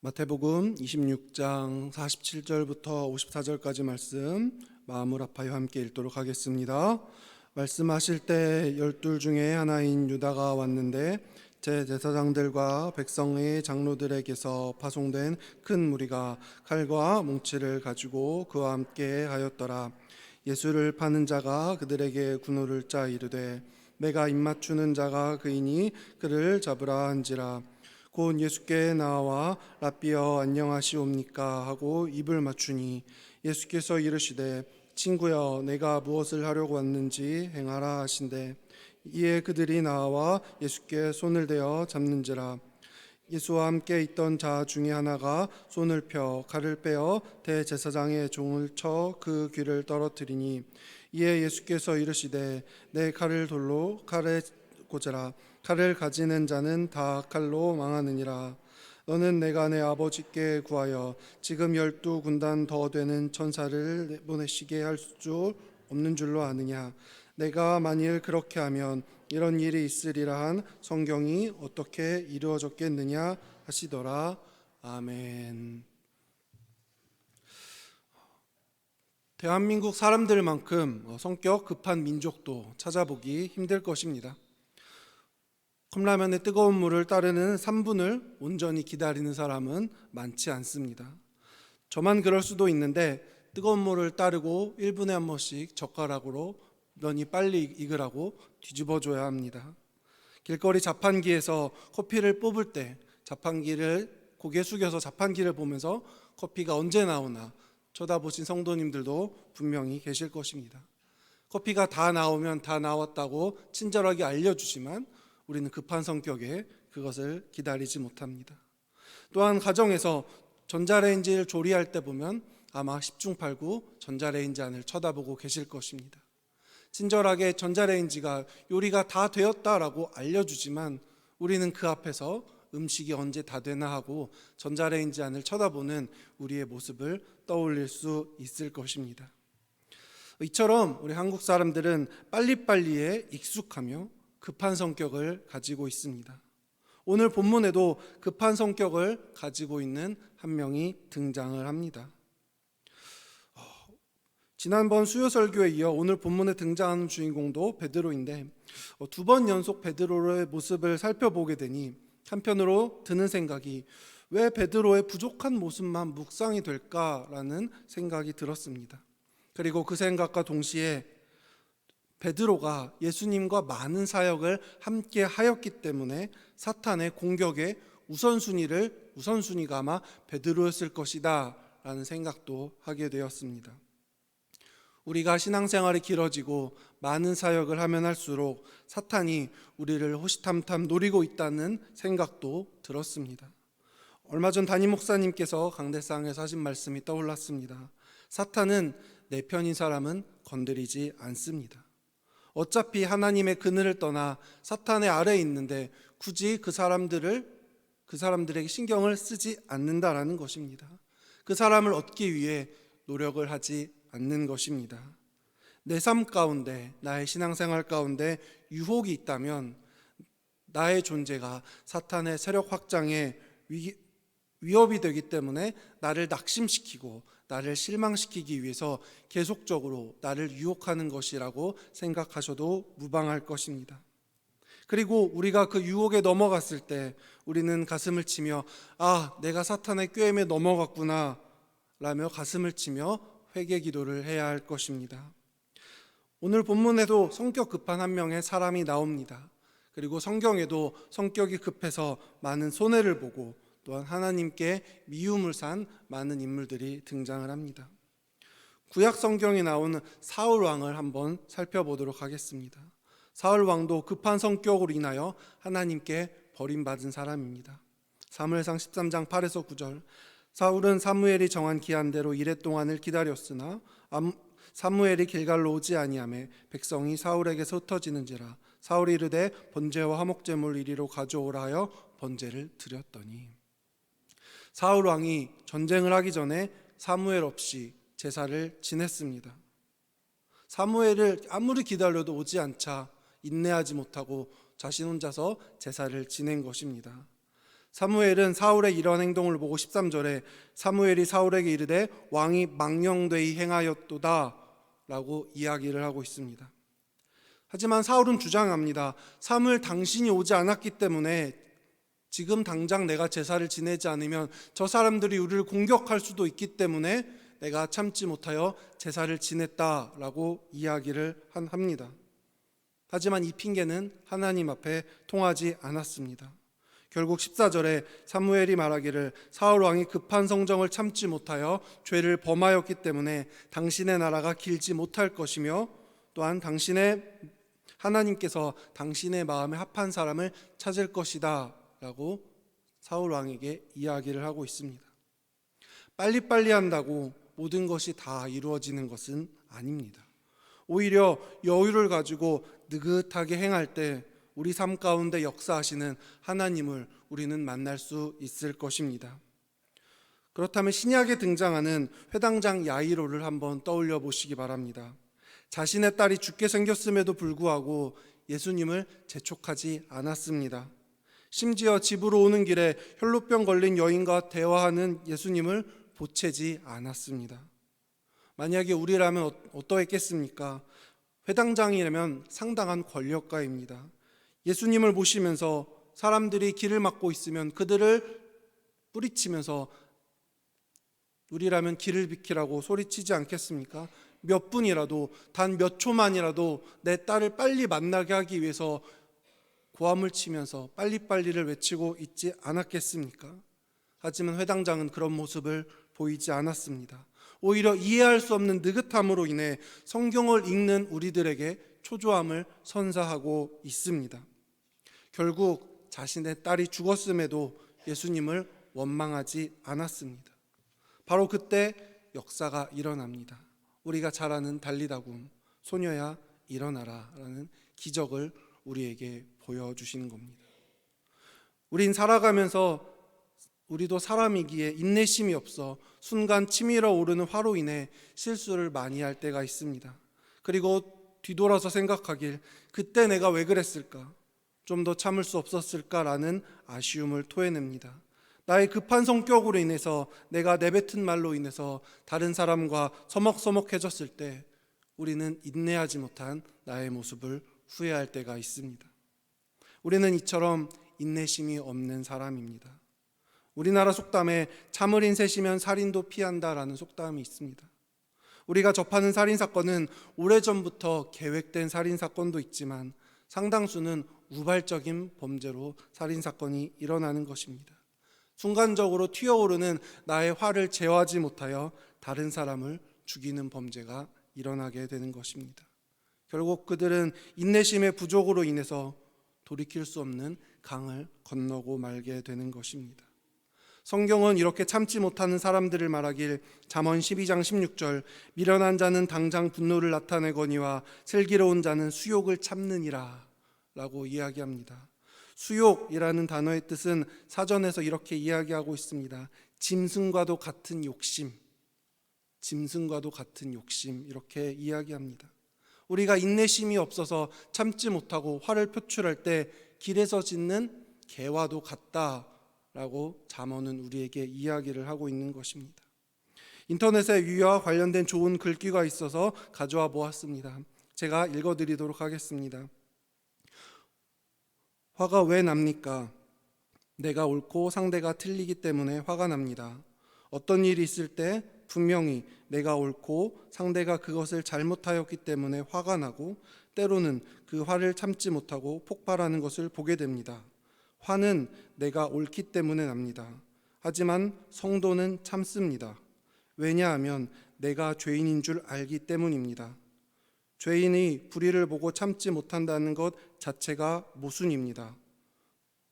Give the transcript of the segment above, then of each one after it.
마태복음 26장 47절부터 54절까지 말씀 마음을 아파요 함께 읽도록 하겠습니다. 말씀하실 때 열둘 중에 하나인 유다가 왔는데 제 제사장들과 백성의 장로들에게서 파송된 큰 무리가 칼과 뭉치를 가지고 그와 함께 하였더라. 예수를 파는 자가 그들에게 군호를 짜 이르되 내가 입맞추는 자가 그이니 그를 잡으라 한지라. 곧 예수께 나와 라비어 안녕하시옵니까? 하고 입을 맞추니 예수께서 이르시되 친구여 내가 무엇을 하려고 왔는지 행하라 하신대. 이에 그들이 나와 예수께 손을 대어 잡는지라. 예수와 함께 있던 자 중에 하나가 손을 펴 칼을 빼어 대제사장의 종을 쳐 그 귀를 떨어뜨리니 이에 예수께서 이르시되 내 칼을 돌로 칼에 꽂으라 칼을 가지는 자는 다 칼로 망하느니라. 너는 내가 내 아버지께 구하여 지금 열두 군단 더 되는 천사를 보내시게 할수 없는 줄로 아느냐. 내가 만일 그렇게 하면 이런 일이 있으리라 한 성경이 어떻게 이루어졌겠느냐 하시더라. 아멘. 대한민국 사람들만큼 성격 급한 민족도 찾아보기 힘들 것입니다. 컵라면에 뜨거운 물을 따르는 3분을 온전히 기다리는 사람은 많지 않습니다. 저만 그럴 수도 있는데 뜨거운 물을 따르고 1분에 한 번씩 젓가락으로 면이 빨리 익으라고 뒤집어 줘야 합니다. 길거리 자판기에서 커피를 뽑을 때 자판기를 고개 숙여서 자판기를 보면서 커피가 언제 나오나 쳐다보신 성도님들도 분명히 계실 것입니다. 커피가 다 나오면 다 나왔다고 친절하게 알려주지만 우리는 급한 성격에 그것을 기다리지 못합니다. 또한 가정에서 전자레인지를 조리할 때 보면 아마 10중 8구 전자레인지 안을 쳐다보고 계실 것입니다. 친절하게 전자레인지가 요리가 다 되었다라고 알려주지만 우리는 그 앞에서 음식이 언제 다 되나 하고 전자레인지 안을 쳐다보는 우리의 모습을 떠올릴 수 있을 것입니다. 이처럼 우리 한국 사람들은 빨리빨리에 익숙하며 급한 성격을 가지고 있습니다. 오늘 본문에도 급한 성격을 가지고 있는 한 명이 등장을 합니다. 어, 지난번 수요 설교에 이어 오늘 본문에 등장하는 주인공도 베드로인데 어, 두번 연속 베드로의 모습을 살펴보게 되니 한편으로 드는 생각이 왜 베드로의 부족한 모습만 묵상이 될까라는 생각이 들었습니다. 그리고 그 생각과 동시에 베드로가 예수님과 많은 사역을 함께 하였기 때문에 사탄의 공격의 우선순위를 우선순위가 아마 베드로였을 것이다라는 생각도 하게 되었습니다. 우리가 신앙생활이 길어지고 많은 사역을 하면 할수록 사탄이 우리를 호시탐탐 노리고 있다는 생각도 들었습니다. 얼마 전 담임 목사님께서 강대상에서 하신 말씀이 떠올랐습니다. 사탄은 내 편인 사람은 건드리지 않습니다. 어차피 하나님의 그늘을 떠나 사탄의 아래에 있는데 굳이 그 사람들을 그 사람들에게 신경을 쓰지 않는다라는 것입니다. 그 사람을 얻기 위해 노력을 하지 않는 것입니다. 내 삶 가운데 나의 신앙생활 가운데 유혹이 있다면 나의 존재가 사탄의 세력 확장에 위, 위협이 되기 때문에 나를 낙심시키고 나를 실망시키기 위해서 계속적으로 나를 유혹하는 것이라고 생각하셔도 무방할 것입니다. 그리고 우리가 그 유혹에 넘어갔을 때 우리는 가슴을 치며 아, 내가 사탄의 꾀임에 넘어갔구나 라며 가슴을 치며 회개 기도를 해야 할 것입니다. 오늘 본문에도 성격 급한 한 명의 사람이 나옵니다. 그리고 성경에도 성격이 급해서 많은 손해를 보고 또한 하나님께 미움을 산 많은 인물들이 등장을 합니다. 구약 성경에 나오는 사울 왕을 한번 살펴보도록 하겠습니다. 사울 왕도 급한 성격으로 인하여 하나님께 버림받은 사람입니다. 사무엘상 13장 8에서 9절 사울은 사무엘이 정한 기한대로 이래 동안을 기다렸으나 사무엘이 길갈로 오지 아니하매 백성이 사울에게서 흩어지는지라 사울이 이르되 번제와 화목제물 이리로 가져오라 하여 번제를 드렸더니 사울 왕이 전쟁을 하기 전에 사무엘 없이 제사를 지냈습니다. 사무엘을 아무리 기다려도 오지 않자 인내하지 못하고 자신 혼자서 제사를 지낸 것입니다. 사무엘은 사울의 이러한 행동을 보고 13절에 사무엘이 사울에게 이르되 왕이 망령되이 행하였도다 라고 이야기를 하고 있습니다. 하지만 사울은 주장합니다. 사무엘 당신이 오지 않았기 때문에 지금 당장 내가 제사를 지내지 않으면 저 사람들이 우리를 공격할 수도 있기 때문에 내가 참지 못하여 제사를 지냈다라고 이야기를 한- 합니다. 하지만 이 핑계는 하나님 앞에 통하지 않았습니다. 결국 14절에 사무엘이 말하기를 사울 왕이 급한 성정을 참지 못하여 죄를 범하였기 때문에 당신의 나라가 길지 못할 것이며 또한 당신의 하나님께서 당신의 마음에 합한 사람을 찾을 것이다 라고 사울 왕에게 이야기를 하고 있습니다. 빨리빨리 한다고 모든 것이 다 이루어지는 것은 아닙니다. 오히려 여유를 가지고 느긋하게 행할 때 우리 삶 가운데 역사하시는 하나님을 우리는 만날 수 있을 것입니다. 그렇다면 신약에 등장하는 회당장 야이로를 한번 떠올려 보시기 바랍니다. 자신의 딸이 죽게 생겼음에도 불구하고 예수님을 재촉하지 않았습니다. 심지어 집으로 오는 길에 혈루병 걸린 여인과 대화하는 예수님을 보채지 않았습니다. 만약에 우리라면 어- 어떠했겠습니까? 회당장이라면 상당한 권력가입니다. 예수님을 모시면서 사람들이 길을 막고 있으면 그들을 뿌리치면서 우리라면 길을 비키라고 소리치지 않겠습니까? 몇 분이라도 단 몇 초만이라도 내 딸을 빨리 만나게 하기 위해서 고함을 치면서 빨리빨리를 외치고 있지 않았겠습니까? 하지만 회당장은 그런 모습을 보이지 않았습니다. 오히려 이해할 수 없는 느긋함으로 인해 성경을 읽는 우리들에게 초조함을 선사하고 있습니다. 결국 자신의 딸이 죽었음에도 예수님을 원망하지 않았습니다. 바로 그때 역사가 일어납니다. 우리가 잘 아는 달리다굼 소녀야 일어나라라는 기적을 우리에게 보여주시는 겁니다. 우린 살아가면서 우리도 사람이기에 인내심이 없어 순간 치밀어 오르는 화로 인해 실수를 많이 할 때가 있습니다. 그리고 뒤돌아서 생각하길 그때 내가 왜 그랬을까? 좀 더 참을 수 없었을까라는 아쉬움을 토해냅니다. 나의 급한 성격으로 인해서 내가 내뱉은 말로 인해서 다른 사람과 서먹서먹해졌을 때 우리는 인내하지 못한 나의 모습을 후회할 때가 있습니다. 우리는 이처럼 인내심이 없는 사람입니다. 우리나라 속담에 참을인 셋이면 살인도 피한다라는 속담이 있습니다. 우리가 접하는 살인 사건은 오래전부터 계획된 살인 사건도 있지만 상당수는 우발적인 범죄로 살인 사건이 일어나는 것입니다. 순간적으로 튀어오르는 나의 화를 제어하지 못하여 다른 사람을 죽이는 범죄가 일어나게 되는 것입니다. 결국 그들은 인내심의 부족으로 인해서 돌이킬 수 없는 강을 건너고 말게 되는 것입니다. 성경은 이렇게 참지 못하는 사람들을 말하길 잠언 12장 16절 미련한 자는 당장 분노를 나타내거니와 슬기로운 자는 수욕을 참느니라 라고 이야기합니다. 수욕이라는 단어의 뜻은 사전에서 이렇게 이야기하고 있습니다. 짐승과도 같은 욕심. 짐승과도 같은 욕심 이렇게 이야기합니다. 우리가 인내심이 없어서 참지 못하고 화를 표출할 때 길에서 짖는 개와도 같다라고 잠언은 우리에게 이야기를 하고 있는 것입니다. 인터넷에 위와 관련된 좋은 글귀가 있어서 가져와 보았습니다. 제가 읽어드리도록 하겠습니다. 화가 왜 납니까? 내가 옳고 상대가 틀리기 때문에 화가 납니다. 어떤 일이 있을 때 분명히 내가 옳고 상대가 그것을 잘못하였기 때문에 화가 나고 때로는 그 화를 참지 못하고 폭발하는 것을 보게 됩니다. 화는 내가 옳기 때문에 납니다. 하지만 성도는 참습니다. 왜냐하면 내가 죄인인 줄 알기 때문입니다. 죄인이 불의를 보고 참지 못한다는 것 자체가 모순입니다.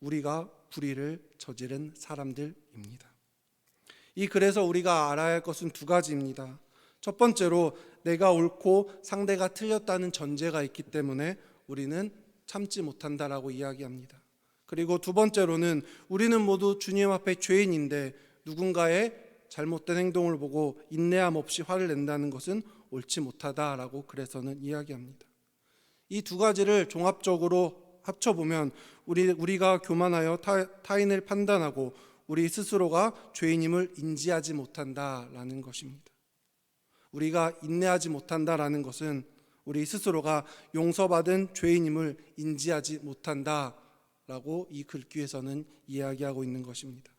우리가 불의를 저지른 사람들입니다. 이 글에서 우리가 알아야 할 것은 두 가지입니다. 첫 번째로 내가 옳고 상대가 틀렸다는 전제가 있기 때문에 우리는 참지 못한다라고 이야기합니다. 그리고 두 번째로는 우리는 모두 주님 앞에 죄인인데 누군가의 잘못된 행동을 보고 인내함 없이 화를 낸다는 것은 옳지 못하다라고 그래서는 이야기합니다. 이 두 가지를 종합적으로 합쳐 보면 우리 우리가 교만하여 타, 타인을 판단하고 우리 스스로가 죄인임을 인지하지 못한다라는 것입니다. 우리가 인내하지 못한다라는 것은 우리 스스로가 용서받은 죄인임을 인지하지 못한다라고 이 글귀에서는 이야기하고 있는 것입니다.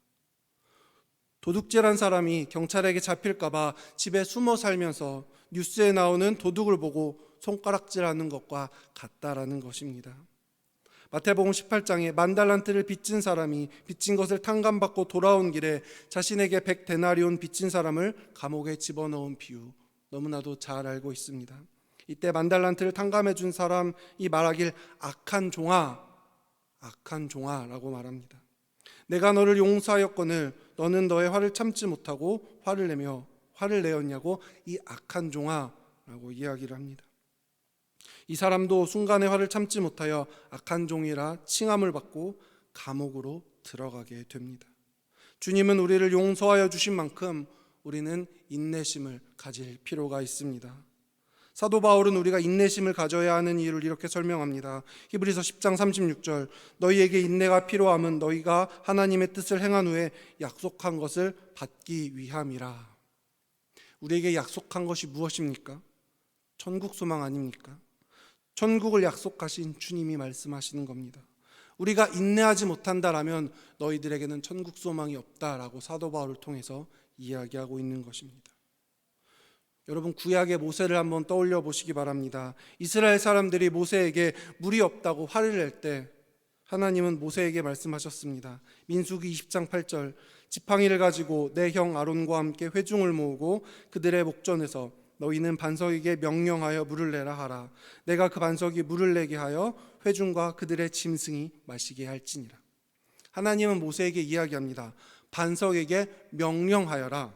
도둑질한 사람이 경찰에게 잡힐까봐 집에 숨어 살면서 뉴스에 나오는 도둑을 보고 손가락질하는 것과 같다라는 것입니다. 마태복음 18장에 만 달란트를 빚진 사람이 빚진 것을 탕감받고 돌아온 길에 자신에게 백 데나리온 빚진 사람을 감옥에 집어넣은 비유 너무나도 잘 알고 있습니다. 이때 만 달란트를 탕감해 준 사람이 말하길 악한 종아 악한 종아라고 말합니다. 내가 너를 용서하였거늘 너는 너의 화를 참지 못하고 화를 내며 화를 내었냐고 이 악한 종아라고 이야기를 합니다. 이 사람도 순간의 화를 참지 못하여 악한 종이라 칭함을 받고 감옥으로 들어가게 됩니다. 주님은 우리를 용서하여 주신 만큼 우리는 인내심을 가질 필요가 있습니다. 사도 바울은 우리가 인내심을 가져야 하는 이유를 이렇게 설명합니다. 히브리서 10장 36절 너희에게 인내가 필요함은 너희가 하나님의 뜻을 행한 후에 약속한 것을 받기 위함이라. 우리에게 약속한 것이 무엇입니까? 천국 소망 아닙니까? 천국을 약속하신 주님이 말씀하시는 겁니다. 우리가 인내하지 못한다라면 너희들에게는 천국 소망이 없다라고 사도 바울을 통해서 이야기하고 있는 것입니다. 여러분 구약의 모세를 한번 떠올려 보시기 바랍니다. 이스라엘 사람들이 모세에게 물이 없다고 화를 낼 때 하나님은 모세에게 말씀하셨습니다. 민수기 20장 8절 지팡이를 가지고 내 형 아론과 함께 회중을 모으고 그들의 목전에서 너희는 반석에게 명령하여 물을 내라 하라. 내가 그 반석이 물을 내게 하여 회중과 그들의 짐승이 마시게 할지니라. 하나님은 모세에게 이야기합니다. 반석에게 명령하여라.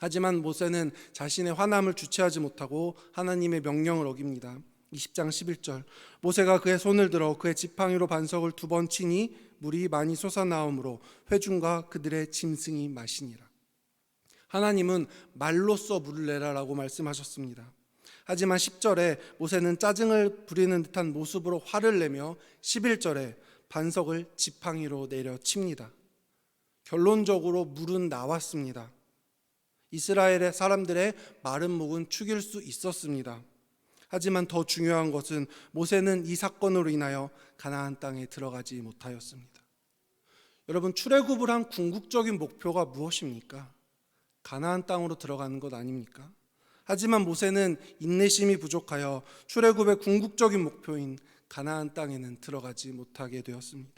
하지만 모세는 자신의 화남을 주체하지 못하고 하나님의 명령을 어깁니다. 20장 11절 모세가 그의 손을 들어 그의 지팡이로 반석을 두 번 치니 물이 많이 솟아나오므로 회중과 그들의 짐승이 마시니라. 하나님은 말로써 물을 내라라고 말씀하셨습니다. 하지만 10절에 모세는 짜증을 부리는 듯한 모습으로 화를 내며 11절에 반석을 지팡이로 내려칩니다. 결론적으로 물은 나왔습니다. 이스라엘의 사람들의 마른 목은 죽일 수 있었습니다. 하지만 더 중요한 것은 모세는 이 사건으로 인하여 가나안 땅에 들어가지 못하였습니다. 여러분 출애굽을 한 궁극적인 목표가 무엇입니까? 가나안 땅으로 들어가는 것 아닙니까? 하지만 모세는 인내심이 부족하여 출애굽의 궁극적인 목표인 가나안 땅에는 들어가지 못하게 되었습니다.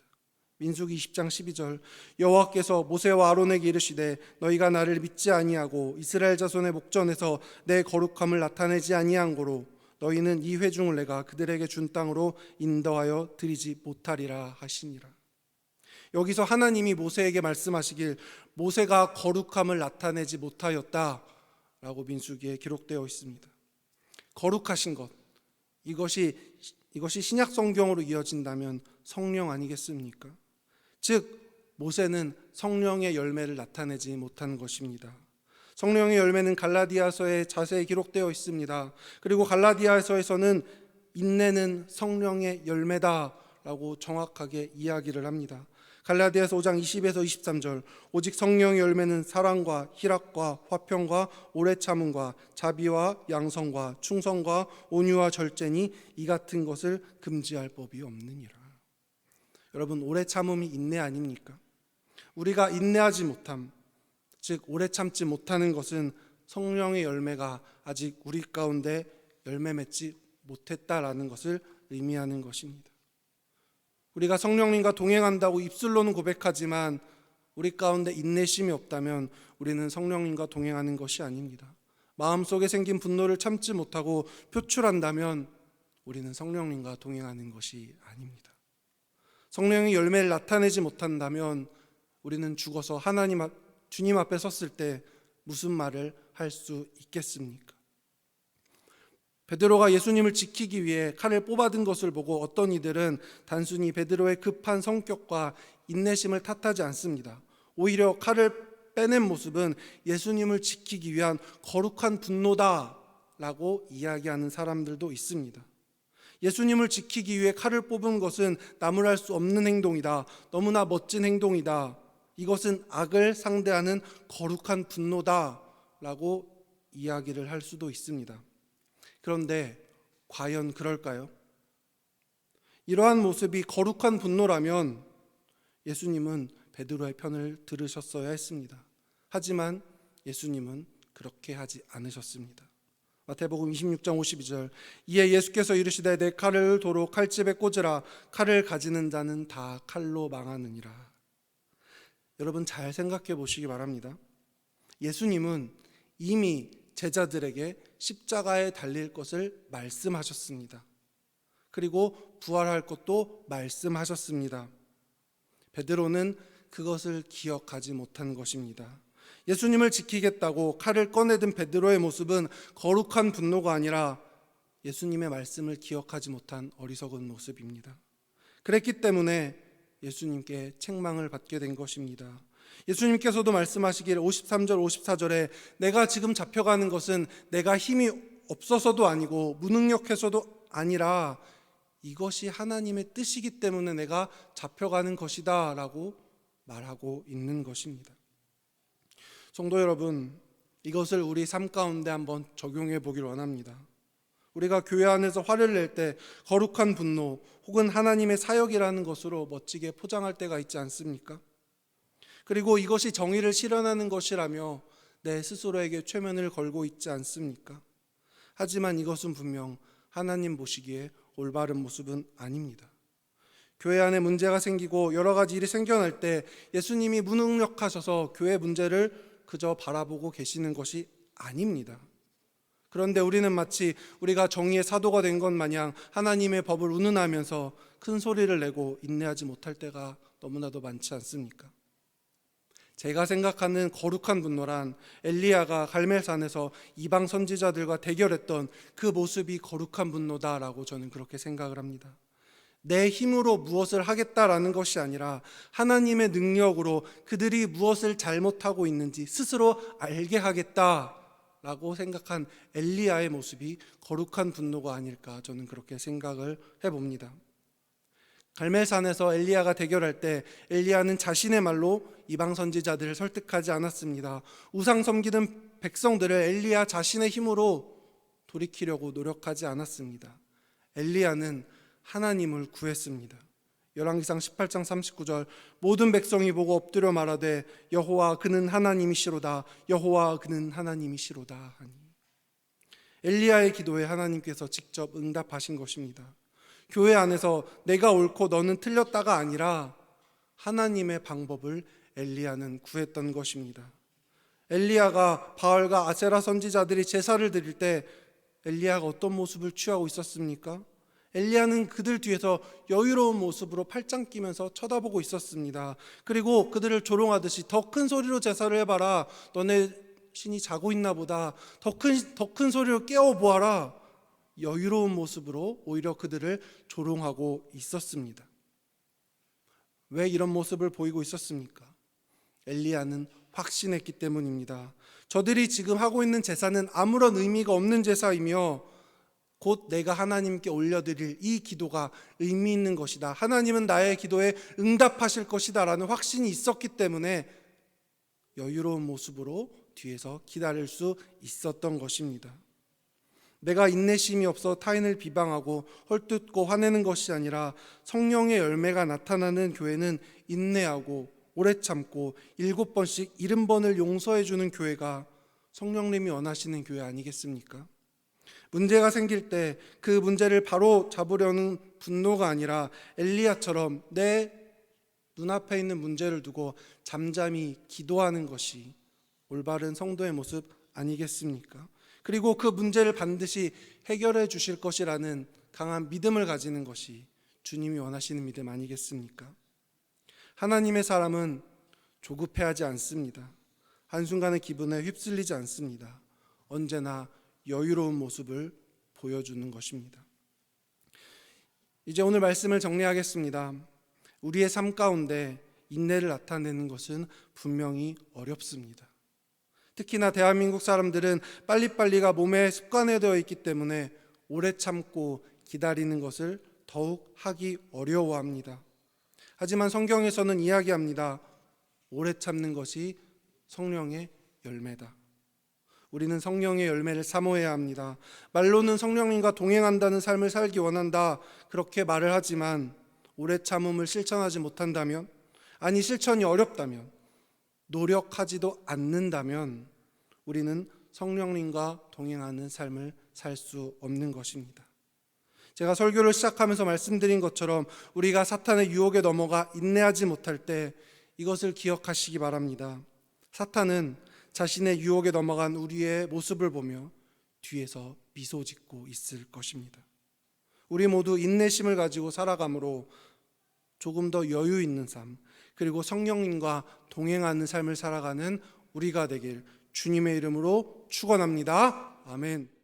민수기 20장 12절 여호와께서 모세와 아론에게 이르시되 너희가 나를 믿지 아니하고 이스라엘 자손의 목전에서 내 거룩함을 나타내지 아니한 고로 너희는 이 회중을 내가 그들에게 준 땅으로 인도하여 드리지 못하리라 하시니라. 여기서 하나님이 모세에게 말씀하시길 모세가 거룩함을 나타내지 못하였다라고 민수기에 기록되어 있습니다. 거룩하신 것 이것이 이것이 신약 성경으로 이어진다면 성령 아니겠습니까? 즉 모세는 성령의 열매를 나타내지 못한 것입니다. 성령의 열매는 갈라디아서에 자세히 기록되어 있습니다. 그리고 갈라디아서에서는 인내는 성령의 열매다라고 정확하게 이야기를 합니다. 갈라디아서 5장 20에서 23절 오직 성령의 열매는 사랑과 희락과 화평과 오래 참음과 자비와 양성과 충성과 온유와 절제니 이 같은 것을 금지할 법이 없느니라. 여러분 오래 참음이 인내 아닙니까? 우리가 인내하지 못함 즉 오래 참지 못하는 것은 성령의 열매가 아직 우리 가운데 열매 맺지 못했다라는 것을 의미하는 것입니다. 우리가 성령님과 동행한다고 입술로는 고백하지만 우리 가운데 인내심이 없다면 우리는 성령님과 동행하는 것이 아닙니다. 마음속에 생긴 분노를 참지 못하고 표출한다면 우리는 성령님과 동행하는 것이 아닙니다. 성령의 열매를 나타내지 못한다면 우리는 죽어서 하나님 앞, 주님 앞에 섰을 때 무슨 말을 할 수 있겠습니까? 베드로가 예수님을 지키기 위해 칼을 뽑아든 것을 보고 어떤 이들은 단순히 베드로의 급한 성격과 인내심을 탓하지 않습니다. 오히려 칼을 빼낸 모습은 예수님을 지키기 위한 거룩한 분노다라고 이야기하는 사람들도 있습니다. 예수님을 지키기 위해 칼을 뽑은 것은 나무랄 수 없는 행동이다. 너무나 멋진 행동이다. 이것은 악을 상대하는 거룩한 분노다. 라고 이야기를 할 수도 있습니다. 그런데 과연 그럴까요? 이러한 모습이 거룩한 분노라면 예수님은 베드로의 편을 들으셨어야 했습니다. 하지만 예수님은 그렇게 하지 않으셨습니다. 마태복음 26장 52절 이에 예수께서 이르시되 내 칼을 도로 칼집에 꽂으라 칼을 가지는 자는 다 칼로 망하느니라. 여러분 잘 생각해 보시기 바랍니다. 예수님은 이미 제자들에게 십자가에 달릴 것을 말씀하셨습니다. 그리고 부활할 것도 말씀하셨습니다. 베드로는 그것을 기억하지 못한 것입니다. 예수님을 지키겠다고 칼을 꺼내든 베드로의 모습은 거룩한 분노가 아니라 예수님의 말씀을 기억하지 못한 어리석은 모습입니다. 그랬기 때문에 예수님께 책망을 받게 된 것입니다. 예수님께서도 말씀하시길 53절 54절에 내가 지금 잡혀가는 것은 내가 힘이 없어서도 아니고 무능력해서도 아니라 이것이 하나님의 뜻이기 때문에 내가 잡혀가는 것이다라고 말하고 있는 것입니다. 성도 여러분, 이것을 우리 삶 가운데 한번 적용해 보길 원합니다. 우리가 교회 안에서 화를 낼 때 거룩한 분노 혹은 하나님의 사역이라는 것으로 멋지게 포장할 때가 있지 않습니까? 그리고 이것이 정의를 실현하는 것이라며 내 스스로에게 최면을 걸고 있지 않습니까? 하지만 이것은 분명 하나님 보시기에 올바른 모습은 아닙니다. 교회 안에 문제가 생기고 여러 가지 일이 생겨날 때 예수님이 무능력하셔서 교회 문제를 그저 바라보고 계시는 것이 아닙니다. 그런데 우리는 마치 우리가 정의의 사도가 된 것 마냥 하나님의 법을 운운하면서 큰 소리를 내고 인내하지 못할 때가 너무나도 많지 않습니까? 제가 생각하는 거룩한 분노란 엘리야가 갈멜산에서 이방 선지자들과 대결했던 그 모습이 거룩한 분노다라고 저는 그렇게 생각을 합니다. 내 힘으로 무엇을 하겠다라는 것이 아니라 하나님의 능력으로 그들이 무엇을 잘못하고 있는지 스스로 알게 하겠다라고 생각한 엘리야의 모습이 거룩한 분노가 아닐까 저는 그렇게 생각을 해봅니다. 갈멜산에서 엘리야가 대결할 때 엘리야는 자신의 말로 이방 선지자들을 설득하지 않았습니다. 우상 섬기는 백성들을 엘리야 자신의 힘으로 돌이키려고 노력하지 않았습니다. 엘리야는 하나님을 구했습니다. 열왕기상 18장 39절 모든 백성이 보고 엎드려 말하되 여호와 그는 하나님이시로다 여호와 그는 하나님이시로다 하니 엘리야의 기도에 하나님께서 직접 응답하신 것입니다. 교회 안에서 내가 옳고 너는 틀렸다가 아니라 하나님의 방법을 엘리야는 구했던 것입니다. 엘리야가 바알과 아세라 선지자들이 제사를 드릴 때 엘리야가 어떤 모습을 취하고 있었습니까? 엘리야는 그들 뒤에서 여유로운 모습으로 팔짱 끼면서 쳐다보고 있었습니다. 그리고 그들을 조롱하듯이 더 큰 소리로 제사를 해봐라. 너네 신이 자고 있나 보다. 더 큰 더 큰 소리로 깨워 보아라. 여유로운 모습으로 오히려 그들을 조롱하고 있었습니다. 왜 이런 모습을 보이고 있었습니까? 엘리야는 확신했기 때문입니다. 저들이 지금 하고 있는 제사는 아무런 의미가 없는 제사이며 곧 내가 하나님께 올려드릴 이 기도가 의미 있는 것이다. 하나님은 나의 기도에 응답하실 것이다 라는 확신이 있었기 때문에 여유로운 모습으로 뒤에서 기다릴 수 있었던 것입니다. 내가 인내심이 없어 타인을 비방하고 헐뜯고 화내는 것이 아니라 성령의 열매가 나타나는 교회는 인내하고 오래 참고 일곱 번씩 일흔 번을 용서해 주는 교회가 성령님이 원하시는 교회 아니겠습니까? 문제가 생길 때 그 문제를 바로 잡으려는 분노가 아니라 엘리야처럼 내 눈앞에 있는 문제를 두고 잠잠히 기도하는 것이 올바른 성도의 모습 아니겠습니까? 그리고 그 문제를 반드시 해결해 주실 것이라는 강한 믿음을 가지는 것이 주님이 원하시는 믿음 아니겠습니까? 하나님의 사람은 조급해하지 않습니다. 한순간의 기분에 휩쓸리지 않습니다. 언제나 여유로운 모습을 보여주는 것입니다. 이제 오늘 말씀을 정리하겠습니다. 우리의 삶 가운데 인내를 나타내는 것은 분명히 어렵습니다. 특히나 대한민국 사람들은 빨리빨리가 몸에 습관화되어 있기 때문에 오래 참고 기다리는 것을 더욱 하기 어려워합니다. 하지만 성경에서는 이야기합니다. 오래 참는 것이 성령의 열매다. 우리는 성령의 열매를 사모해야 합니다. 말로는 성령님과 동행한다는 삶을 살기 원한다. 그렇게 말을 하지만 오래 참음을 실천하지 못한다면, 아니 실천이 어렵다면, 노력하지도 않는다면 우리는 성령님과 동행하는 삶을 살 수 없는 것입니다. 제가 설교를 시작하면서 말씀드린 것처럼 우리가 사탄의 유혹에 넘어가 인내하지 못할 때 이것을 기억하시기 바랍니다. 사탄은 자신의 유혹에 넘어간 우리의 모습을 보며 뒤에서 미소 짓고 있을 것입니다. 우리 모두 인내심을 가지고 살아감으로 조금 더 여유 있는 삶, 그리고 성령님과 동행하는 삶을 살아가는 우리가 되길 주님의 이름으로 축원합니다. 아멘.